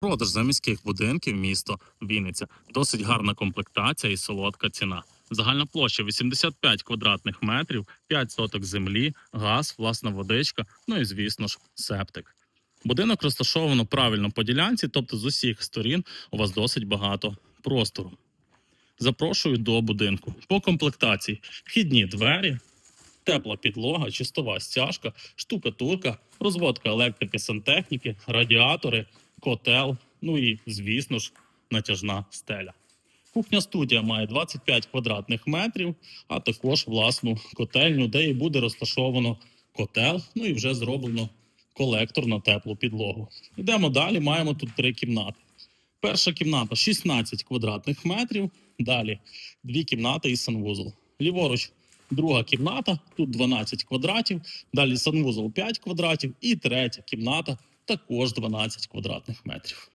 Продаж заміських будинків місто Вінниця. Досить гарна комплектація і солодка ціна. Загальна площа 85 квадратних метрів, 5 соток землі, газ, власна водичка, ну і звісно ж, септик. Будинок розташовано правильно по ділянці, тобто з усіх сторін у вас досить багато простору. Запрошую до будинку. По комплектації вхідні двері, тепла підлога, чистова стяжка, штукатурка, розводка електрики, сантехніки, радіатори, котел, ну і, звісно ж, натяжна стеля. Кухня студія має 25 квадратних метрів, а також власну котельню, де і буде розташовано котел, ну і вже зроблено колектор на теплу підлогу. Йдемо далі, маємо тут три кімнати. Перша кімната 16 квадратних метрів, далі дві кімнати і санвузол. Ліворуч друга кімната, тут 12 квадратів, далі санвузол 5 квадратів, і третя кімната також 12 квадратних метрів.